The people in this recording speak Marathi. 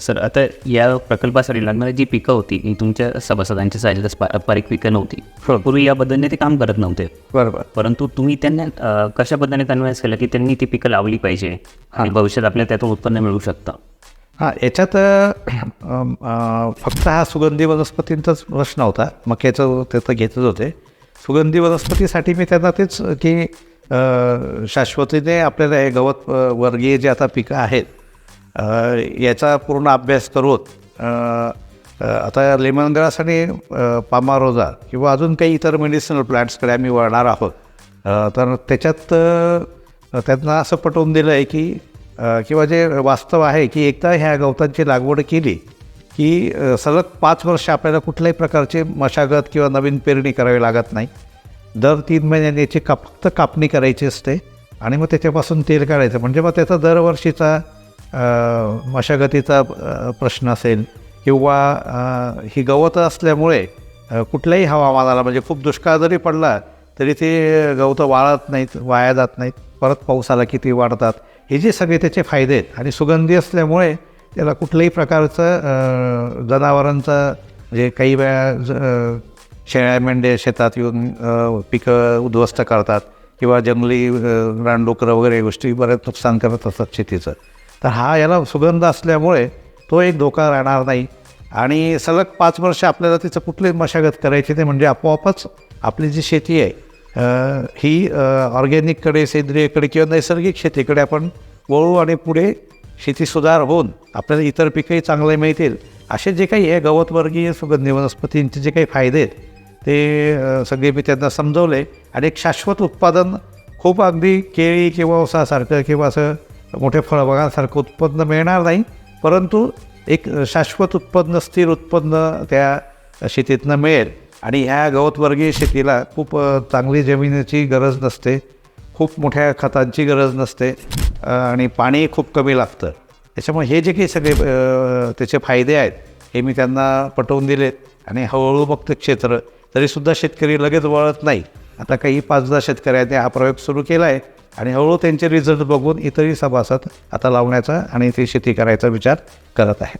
सर आता या प्रकल्पासाठी लागणारी जी पिकं होती ही तुमच्या सभासदांच्या साईडलाच पारंपरिक पिकं नव्हती. पूर्वी या पद्धतीने ते काम करत नव्हते. बरोबर. परंतु तुम्ही त्यांना कशा पद्धतीने कन्व्हिन्स केलं की त्यांनी ती पिकं लावली पाहिजे? आणि भविष्यात आपल्याला त्यातून उत्पन्न मिळू शकतं. हां याच्यात फक्त हा सुगंधी वनस्पतींचाच प्रश्न होता. मक्याचं त्याचं घेतच होते. सुगंधी वनस्पतीसाठी मी त्यांना तेच की शाश्वतीने आपल्याला हे गवत वर्गीय जे आता पिकं आहेत याचा पूर्ण अभ्यास करून आता लेमन ग्रास आणि पामारोजा किंवा अजून काही इतर मेडिसिनल प्लांट्सकडे आम्ही वळणार आहोत. तर त्याच्यात त्यांना असं पटवून दिलं आहे की किंवा जे वास्तव आहे की एकदा ह्या गवतांची लागवड केली की सलग पाच वर्ष आपल्याला कुठल्याही प्रकारची मशागत किंवा नवीन पेरणी करावी लागत नाही. दर तीन महिन्यांनी याची काप फक्त कापणी करायची असते आणि मग त्याच्यापासून तेल काढायचं. म्हणजे मग त्याचा दरवर्षीचा मशागतीचा प्रश्न असेल किंवा ही गवतं असल्यामुळे कुठल्याही हवामानाला म्हणजे खूप दुष्काळ जरी पडला तरी ते गवतं वाळत नाहीत वाया जात नाहीत. परत पाऊस आला की ती वाढतात हे जे सगळे त्याचे फायदे आहेत. आणि सुगंधी असल्यामुळे त्याला कुठल्याही प्रकारचं जनावरांचं म्हणजे काही वेळा ज- शेळ्या मेंढ्या शेतात येऊन पिकं उद्ध्वस्त करतात किंवा जंगली अ, रानडुकरं वगैरे गोष्टी बऱ्याच नुकसान करत असतात शेतीचं. तर हा याला सुगंध असल्यामुळे तो एक धोका राहणार नाही. आणि सलग पाच वर्ष आपल्याला तिचं कुठली मशागत करायची ते म्हणजे आपोआपच आपली जी शेती आहे ही ऑर्गॅनिककडे सेंद्रियकडे किंवा नैसर्गिक शेतीकडे आपण वळू आणि पुढे शेती सुधार होऊन आपल्याला इतर पिकंही चांगले मिळतील. असे जे काही आहे गवतवर्गीय सुगंधी वनस्पतींचे जे काही फायदे आहेत ते सगळे मी त्यांना समजवले. आणि एक शाश्वत उत्पादन खूप अगदी केळी किंवा ऊसासारखं किंवा असं मोठ्या फळबागांसारखं उत्पन्न मिळणार नाही परंतु एक शाश्वत उत्पन्न स्थिर उत्पन्न त्या शेतीतनं मिळेल. आणि ह्या गवतवर्गीय शेतीला खूप चांगली जमिनीची गरज नसते खूप मोठ्या खतांची गरज नसते आणि पाणी खूप कमी लागतं. त्याच्यामुळे हे जे काही सगळे त्याचे फायदे आहेत हे मी त्यांना पटवून दिलेत. आणि हळूहळू फक्त क्षेत्र तरीसुद्धा शेतकरी लगेच वळत नाही. आता काही पाच दहा शेतकऱ्यांनी हा प्रयोग सुरू केला आहे आणि हळूहळू त्यांचे रिझल्ट बघून इतरही सभासद आता लावण्याचा आणि ती शेती करायचा विचार करत आहे